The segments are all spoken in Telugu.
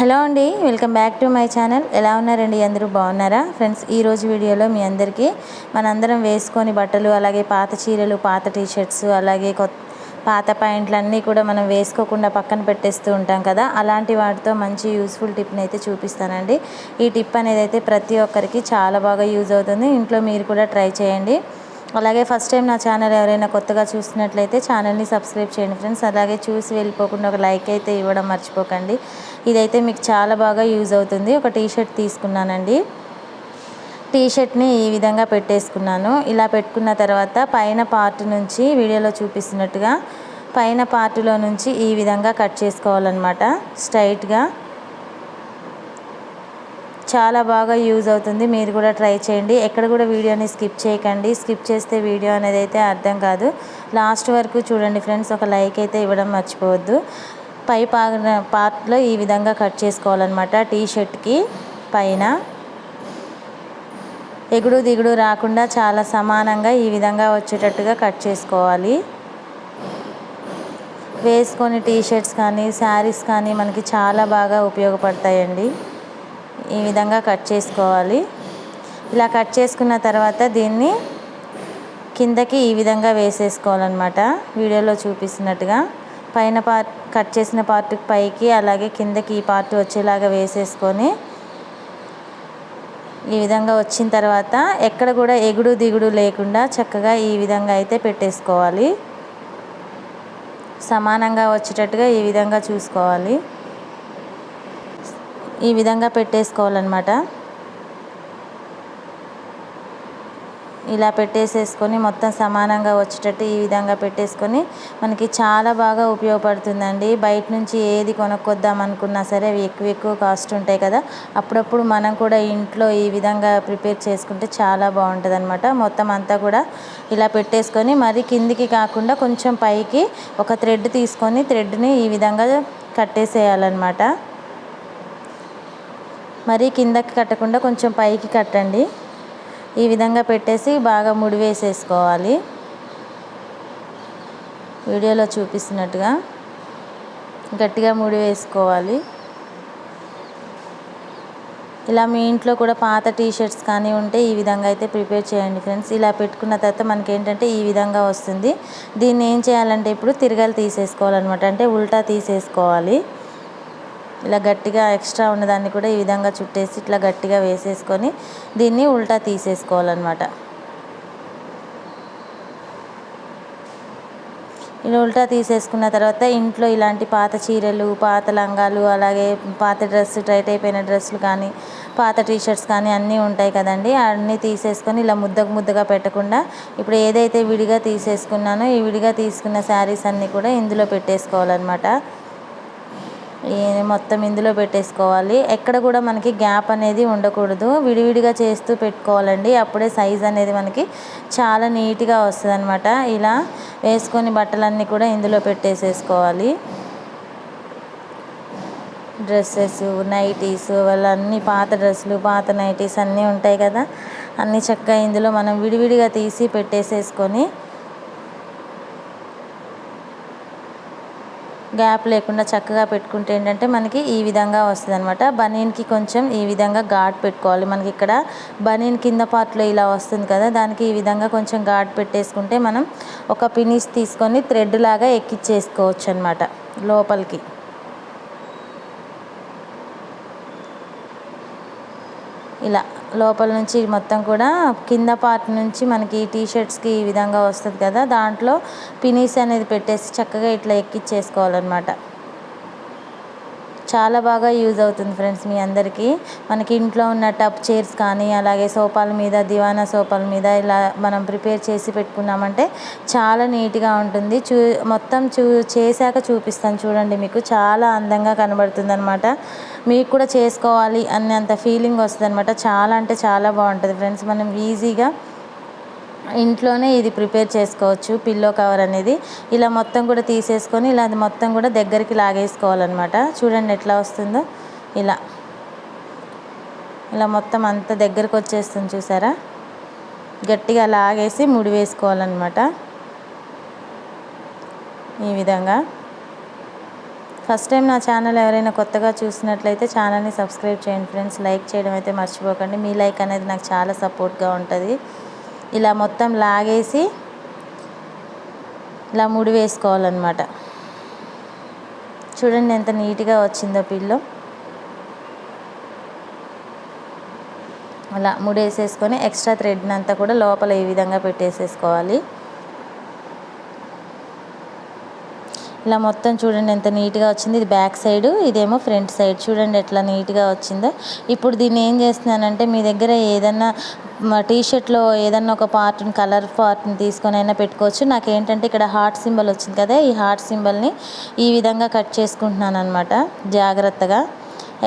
హలో అండి welcome back to my channel. ఎలా ఉన్నారండి? అందరూ బాగున్నారా? ఫ్రెండ్స్ ఈరోజు వీడియోలో మీ అందరికీ మనందరం వేసుకొని బట్టలు అలాగే పాత చీరలు పాత టీషర్ట్స్ అలాగే కొత్త పాత ప్యాంట్లు అన్నీ కూడా మనం వేసుకోకుండా పక్కన పెట్టేస్తూ ఉంటాం కదా? అలాంటి వాటితో మంచి యూస్ఫుల్ టిప్ని అయితే చూపిస్తానండి. ఈ టిప్ అనేది అయితే ప్రతి ఒక్కరికి చాలా బాగా యూజ్ అవుతుంది. ఇంట్లో మీరు కూడా ట్రై చేయండి. అలాగే ఫస్ట్ టైం నా ఛానల్ ఎవరైనా కొత్తగా చూసినట్లయితే ఛానల్ని సబ్స్క్రైబ్ చేయండి ఫ్రెండ్స్. అలాగే చూసి వెళ్ళిపోకుండా ఒక లైక్ అయితే ఇవ్వడం మర్చిపోకండి. ఇదైతే మీకు చాలా బాగా యూజ్ అవుతుంది. ఒక టీషర్ట్ తీసుకున్నానండి. టీషర్ట్ని ఈ విధంగా పెట్టేసుకున్నాను. ఇలా పెట్టుకున్న తర్వాత పైన పార్ట్ నుంచి వీడియోలో చూపిస్తున్నట్టుగా పైన పార్ట్లో నుంచి ఈ విధంగా కట్ చేసుకోవాలన్నమాట. స్ట్రైట్గా చాలా బాగా యూజ్ అవుతుంది. మీరు కూడా ట్రై చేయండి. ఎక్కడ కూడా వీడియోని స్కిప్ చేయకండి. స్కిప్ చేస్తే వీడియో అనేది అయితే అర్థం కాదు. లాస్ట్ వరకు చూడండి ఫ్రెండ్స్. ఒక లైక్ అయితే ఇవ్వడం మర్చిపోవద్దు. పై పాగిన పార్ట్లో ఈ విధంగా కట్ చేసుకోవాలన్నమాట. టీ షర్ట్కి పైన. ఎగుడు దిగుడు రాకుండా చాలా సమానంగా ఈ విధంగా వచ్చేటట్టుగా కట్ చేసుకోవాలి. వేసుకొని టీ షర్ట్స్ కానీ శారీస్ కానీ మనకి చాలా బాగా ఉపయోగపడతాయండి. ఈ విధంగా కట్ చేసుకోవాలి. ఇలా కట్ చేసుకున్న తర్వాత దీన్ని కిందకి ఈ విధంగా వేసేసుకోవాలన్నమాట. వీడియోలో చూపిస్తున్నట్టుగా పైన పార్ట్ కట్ చేసిన పార్ట్ పైకి అలాగే కిందకి ఈ పార్ట్ వచ్చేలాగా వేసేసుకొని ఈ విధంగా వచ్చిన తర్వాత ఎక్కడ కూడా ఎగుడు దిగుడు లేకుండా చక్కగా ఈ విధంగా అయితే పెట్టేసుకోవాలి. సమానంగా వచ్చేటట్టుగా ఈ విధంగా చూసుకోవాలి. ఈ విధంగా పెట్టేసుకోవాలన్నమాట. ఇలా పెట్టేసేసుకొని మొత్తం సమానంగా వచ్చేటట్టు ఈ విధంగా పెట్టేసుకొని మనకి చాలా బాగా ఉపయోగపడుతుందండి. బయట నుంచి ఏది కొనుక్కొద్దాం అనుకున్నా సరే అవి ఎక్కువ ఎక్కువ కాస్ట్ ఉంటాయి కదా. అప్పుడప్పుడు మనం కూడా ఇంట్లో ఈ విధంగా ప్రిపేర్ చేసుకుంటే చాలా బాగుంటుంది అనమాట మొత్తం అంతా కూడా ఇలా పెట్టేసుకొని మరి కిందికి కాకుండా కొంచెం పైకి ఒక థ్రెడ్ తీసుకొని థ్రెడ్ని ఈ విధంగా కట్టేసేయాలన్నమాట. మరీ కిందకి కట్టకుండా కొంచెం పైకి కట్టండి. ఈ విధంగా పెట్టేసి బాగా ముడి వేసేసుకోవాలి వీడియోలో చూపిస్తున్నట్టుగా గట్టిగా ముడి వేసుకోవాలి ఇలా మీ ఇంట్లో కూడా పాత టీ షర్ట్స్ కానీ ఉంటే ఈ విధంగా అయితే ప్రిపేర్ చేయండి ఫ్రెండ్స్. ఇలా పెట్టుకున్న తర్వాత మనకి ఏంటంటే ఈ విధంగా వస్తుంది. దీన్ని ఏం చేయాలంటే ఇప్పుడు తిరగలు తీసేసుకోవాలన్నమాట. అంటే ఉల్టా తీసేసుకోవాలి. ఇలా గట్టిగా ఎక్స్ట్రా ఉన్నదాన్ని కూడా ఈ విధంగా చుట్టేసి ఇట్లా గట్టిగా వేసేసుకొని దీన్ని ఉల్టా తీసేసుకోవాలన్నమాట. ఇలా ఉల్టా తీసేసుకున్న తర్వాత ఇంట్లో ఇలాంటి పాత చీరలు పాత లంగాలు అలాగే పాత డ్రెస్ టైట్ అయిపోయిన డ్రెస్సులు కానీ పాత టీషర్ట్స్ కానీ అన్నీ ఉంటాయి కదండి. అన్నీ తీసేసుకొని ఇలా ముద్దకు ముద్దగా పెట్టకుండా ఇప్పుడు ఏదైతే విడిగా తీసేసుకున్నానో ఈ విడిగా తీసుకున్న శారీస్ అన్నీ కూడా ఇందులో పెట్టేసుకోవాలన్నమాట. మొత్తం ఇందులో పెట్టేసుకోవాలి. ఎక్కడ కూడా మనకి గ్యాప్ అనేది ఉండకూడదు. విడివిడిగా చేస్తూ పెట్టుకోవాలండి. అప్పుడే సైజ్ అనేది మనకి చాలా నీట్గా వస్తుంది అనమాట ఇలా వేసుకొని బట్టలన్నీ కూడా ఇందులో పెట్టేసేసుకోవాలి. డ్రెస్సెస్ నైటీస్ వాళ్ళన్నీ పాత డ్రెస్సులు పాత నైటీస్ అన్నీ ఉంటాయి కదా. అన్నీ చక్కగా ఇందులో మనం విడివిడిగా తీసి పెట్టేసేసుకొని గ్యాప్ లేకుండా చక్కగా పెట్టుకుంటే ఏంటంటే మనకి ఈ విధంగా వస్తుంది అనమాట బనీన్కి కొంచెం ఈ విధంగా ఘాట్ పెట్టుకోవాలి. మనకి ఇక్కడ బనీన్ కింద పార్ట్లో ఇలా వస్తుంది కదా దానికి ఈ విధంగా కొంచెం ఘాట్ పెట్టేసుకుంటే మనం ఒక పినిస్ తీసుకొని థ్రెడ్ లాగా ఎక్కిచ్చేసుకోవచ్చు అనమాట లోపలికి. ఇలా. లోపల నుంచి మొత్తం కూడా కింద పార్ట్ నుంచి మనకి టీ షర్ట్స్కి ఈ విధంగా వస్తుంది కదా దాంట్లో పినీస్ అనేది పెట్టేసి చక్కగా ఇట్లా ఎక్కిచ్చేసుకోవాలన్నమాట. చాలా బాగా యూజ్ అవుతుంది ఫ్రెండ్స్ మీ అందరికీ. మనకి ఇంట్లో ఉన్న టప్ చైర్స్ కానీ అలాగే సోఫాల మీద దివానా సోఫాల మీద ఇలా మనం ప్రిపేర్ చేసి పెట్టుకున్నామంటే చాలా నీట్గా ఉంటుంది. చూ మొత్తం చూ చేశాక చూపిస్తాను చూడండి మీకు. చాలా అందంగా కనబడుతుంది అనమాట మీకు కూడా చేసుకోవాలి అన్నంత ఫీలింగ్ వస్తుంది అనమాట చాలా అంటే చాలా బాగుంటుంది ఫ్రెండ్స్. మనం ఈజీగా ఇంట్లోనే ఇది ప్రిపేర్ చేసుకోవచ్చు పిల్లో కవర్ అనేది. ఇలా మొత్తం కూడా తీసేసుకొని ఇలా అది మొత్తం కూడా దగ్గరికి లాగేసుకోవాలన్నమాట. చూడండి ఎట్లా వస్తుందో. ఇలా. ఇలా మొత్తం అంత దగ్గరకు వచ్చేస్తుంది చూసారా? గట్టిగా లాగేసి ముడి వేసుకోవాలన్నమాట. ఈ విధంగా. ఫస్ట్ టైం నా ఛానల్ ఎవరైనా కొత్తగా చూసినట్లయితే ఛానల్ని సబ్స్క్రైబ్ చేయండి ఫ్రెండ్స్. లైక్ చేయడం అయితే మర్చిపోకండి. మీ లైక్ అనేది నాకు చాలా సపోర్ట్గా ఉంటుంది. ఇలా మొత్తం లాగేసి ఇలా ముడి వేసుకోవాలన్నమాట. చూడండి ఎంత నీట్గా వచ్చిందో పిల్లో. అలా ముడేసేసుకొని ఎక్స్ట్రా థ్రెడ్ని అంతా కూడా లోపల ఈ విధంగా పెట్టేసేసుకోవాలి. ఇలా మొత్తం చూడండి ఎంత నీట్గా వచ్చింది. ఇది బ్యాక్ సైడ్ ఇదేమో ఫ్రంట్ సైడ్. చూడండి ఎట్లా నీట్గా వచ్చిందో. ఇప్పుడు దీన్ని ఏం చేస్తున్నానంటే మీ దగ్గర ఏదన్నా టీ షర్ట్లో ఏదన్నా ఒక పార్ట్ని కలర్ పార్ట్ని తీసుకొని అయినా పెట్టుకోవచ్చు. నాకు ఏంటంటే ఇక్కడ హార్ట్ సింబల్ వచ్చింది కదా ఈ హార్ట్ సింబల్ని ఈ విధంగా కట్ చేసుకుంటున్నాను అనమాట జాగ్రత్తగా.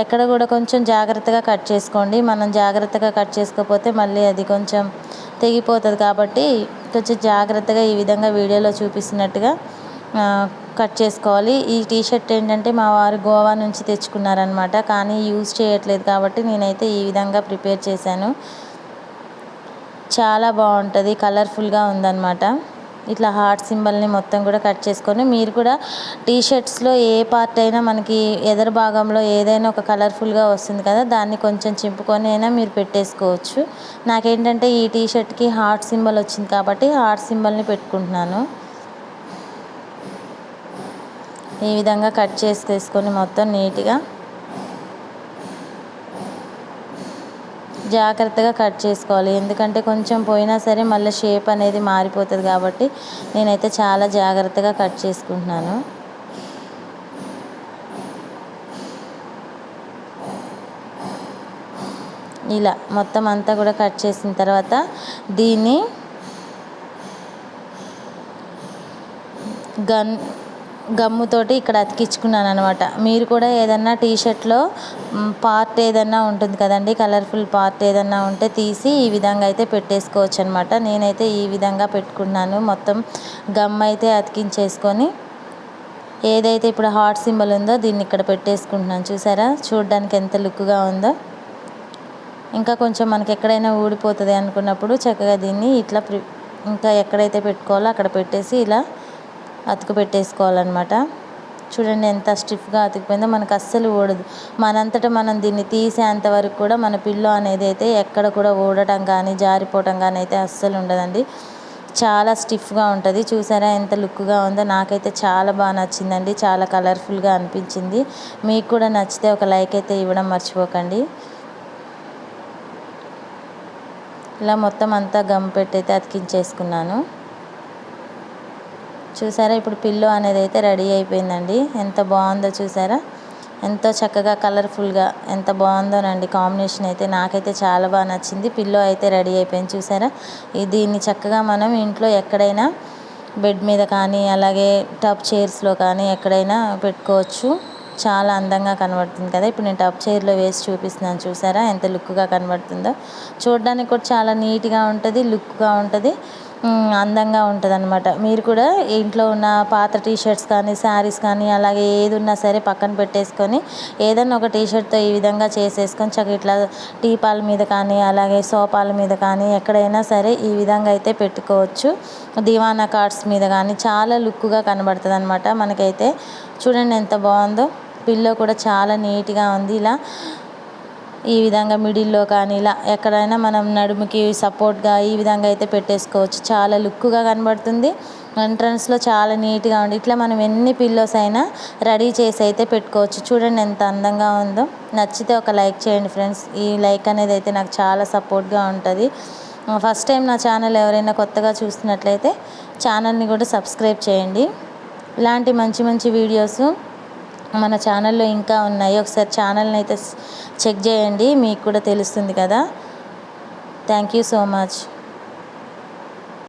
ఎక్కడ కూడా కొంచెం జాగ్రత్తగా కట్ చేసుకోండి. మనం జాగ్రత్తగా కట్ చేసుకోకపోతే మళ్ళీ అది కొంచెం తెగిపోతుంది కాబట్టి కొంచెం జాగ్రత్తగా ఈ విధంగా వీడియోలో చూపిస్తున్నట్టుగా కట్ చేసుకోవాలి. ఈ టీషర్ట్ ఏంటంటే మా వారు గోవా నుంచి తెచ్చుకున్నారనమాట కానీ యూజ్ చేయట్లేదు కాబట్టి నేనైతే ఈ విధంగా ప్రిపేర్ చేశాను. చాలా బాగుంటుంది కలర్ఫుల్గా ఉందన్నమాట. ఇట్లా హార్ట్ సింబల్ని మొత్తం కూడా కట్ చేసుకొని మీరు కూడా టీ షర్ట్స్లో ఏ పార్ట్ అయినా మనకి ఎదరు భాగంలో ఏదైనా ఒక కలర్ఫుల్గా వస్తుంది కదా దాన్ని కొంచెం చింపుకొని అయినా మీరు పెట్టేసుకోవచ్చు. నాకేంటంటే ఈ టీ షర్ట్కి హార్ట్ సింబల్ వచ్చింది కాబట్టి హార్ట్ సింబల్ని పెట్టుకుంటున్నాను. ఈ విధంగా కట్ చేసుకొని మొత్తం నీట్గా జాగ్రత్తగా కట్ చేసుకోవాలి. ఎందుకంటే కొంచెం పోయినా సరే మళ్ళీ షేప్ అనేది మారిపోతుంది కాబట్టి నేనైతే చాలా జాగ్రత్తగా కట్ చేసుకుంటున్నాను. ఇలా మొత్తం అంతా కూడా కట్ చేసిన తర్వాత దీన్ని గన్ గమ్ముతోటి ఇక్కడ అతికించుకున్నాను అనమాట మీరు కూడా ఏదన్నా టీషర్ట్లో పార్ట్ ఏదన్నా ఉంటుంది కదండి కలర్ఫుల్ పార్ట్ ఏదన్నా ఉంటే తీసి ఈ విధంగా అయితే పెట్టేసుకోవచ్చు అనమాట నేనైతే ఈ విధంగా పెట్టుకున్నాను. మొత్తం గమ్ అయితే అతికించేసుకొని ఏదైతే ఇప్పుడు హార్ట్ సింబల్ ఉందో దీన్ని ఇక్కడ పెట్టేసుకుంటున్నాను. చూసారా? చూడడానికి ఎంత లుక్గా ఉందో. ఇంకా కొంచెం మనకి ఎక్కడైనా ఊడిపోతుంది అనుకున్నప్పుడు చక్కగా దీన్ని ఇట్లా ఇంకా ఎక్కడైతే పెట్టుకోవాలో అక్కడ పెట్టేసి ఇలా అతుకు పెట్టేసుకోవాలన్నమాట చూడండి ఎంత స్టిఫ్గా అతికిపోయిందో మనకు అస్సలు ఓడదు మనంతటా మనం దీన్ని తీసేంత వరకు కూడా మన పిల్లో అనేది అయితే ఎక్కడ కూడా ఓడటం కానీ జారిపోవటం కానీ అయితే అస్సలు ఉండదండి. చాలా స్టిఫ్గా ఉంటుంది. చూసారా ఎంత లుక్గా ఉందో. నాకైతే చాలా బాగా నచ్చిందండి. చాలా కలర్ఫుల్గా అనిపించింది. మీకు కూడా నచ్చితే ఒక లైక్ అయితే ఇవ్వడం మర్చిపోకండి. ఇలా మొత్తం అంతా గమ్ పెట్టి అయితే అతికించేసుకున్నాను. చూసారా? ఇప్పుడు పిల్లో అనేది అయితే రెడీ అయిపోయిందండి. ఎంత బాగుందో చూసారా? ఎంతో చక్కగా కలర్ఫుల్గా ఎంత బాగుందోనండి కాంబినేషన్ అయితే నాకైతే చాలా బాగా నచ్చింది. పిల్లో అయితే రెడీ అయిపోయింది చూసారా? దీన్ని చక్కగా మనం ఇంట్లో ఎక్కడైనా బెడ్ మీద కానీ అలాగే టప్ చైర్స్లో కానీ ఎక్కడైనా పెట్టుకోవచ్చు. చాలా అందంగా కనబడుతుంది కదా? ఇప్పుడు నేను టప్ చైర్లో వేసి చూపిస్తున్నాను చూసారా? ఎంత లుక్గా కనబడుతుందో. చూడడానికి కూడా చాలా నీట్గా ఉంటుంది లుక్గా ఉంటుంది. అందంగా ఉంటుంది అనమాట మీరు కూడా ఇంట్లో ఉన్న పాత టీషర్ట్స్ కానీ శారీస్ కానీ అలాగే ఏది ఉన్నా సరే పక్కన పెట్టేసుకొని ఏదన్నా ఒక టీషర్ట్తో ఈ విధంగా చేసేసుకొని చక్కగా ఇట్లా టీపాల మీద కానీ అలాగే సోఫాల మీద కానీ ఎక్కడైనా సరే ఈ విధంగా అయితే పెట్టుకోవచ్చు. దివానా కార్డ్స్ మీద కానీ చాలా లుక్గా కనబడుతుంది అనమాట మనకైతే చూడండి ఎంత బాగుందో. పిల్లో కూడా చాలా నీట్గా ఉంది. ఇలా ఈ విధంగా మిడిల్లో కానీ ఇలా ఎక్కడైనా మనం నడుముకి సపోర్ట్గా ఈ విధంగా అయితే పెట్టేసుకోవచ్చు. చాలా లుక్గా కనబడుతుంది. ఎంట్రన్స్లో చాలా నీట్గా ఉంది. ఇట్లా మనం ఎన్ని పిల్లోస్ అయినా రెడీ చేసి అయితే పెట్టుకోవచ్చు. చూడండి ఎంత అందంగా ఉందో. నచ్చితే ఒక లైక్ చేయండి ఫ్రెండ్స్. ఈ లైక్ అనేది అయితే నాకు చాలా సపోర్ట్గా ఉంటుంది. ఫస్ట్ టైం నా ఛానల్ ఎవరైనా కొత్తగా చూస్తున్నట్లయితే ఛానల్ని కూడా సబ్స్క్రైబ్ చేయండి. ఇలాంటి మంచి మంచి వీడియోస్ మన ఛానల్లో ఇంకా ఉన్నాయి. ఒకసారి ఛానల్ని అయితే చెక్ చేయండి. మీకు కూడా తెలుస్తుంది కదా. Thank you so much.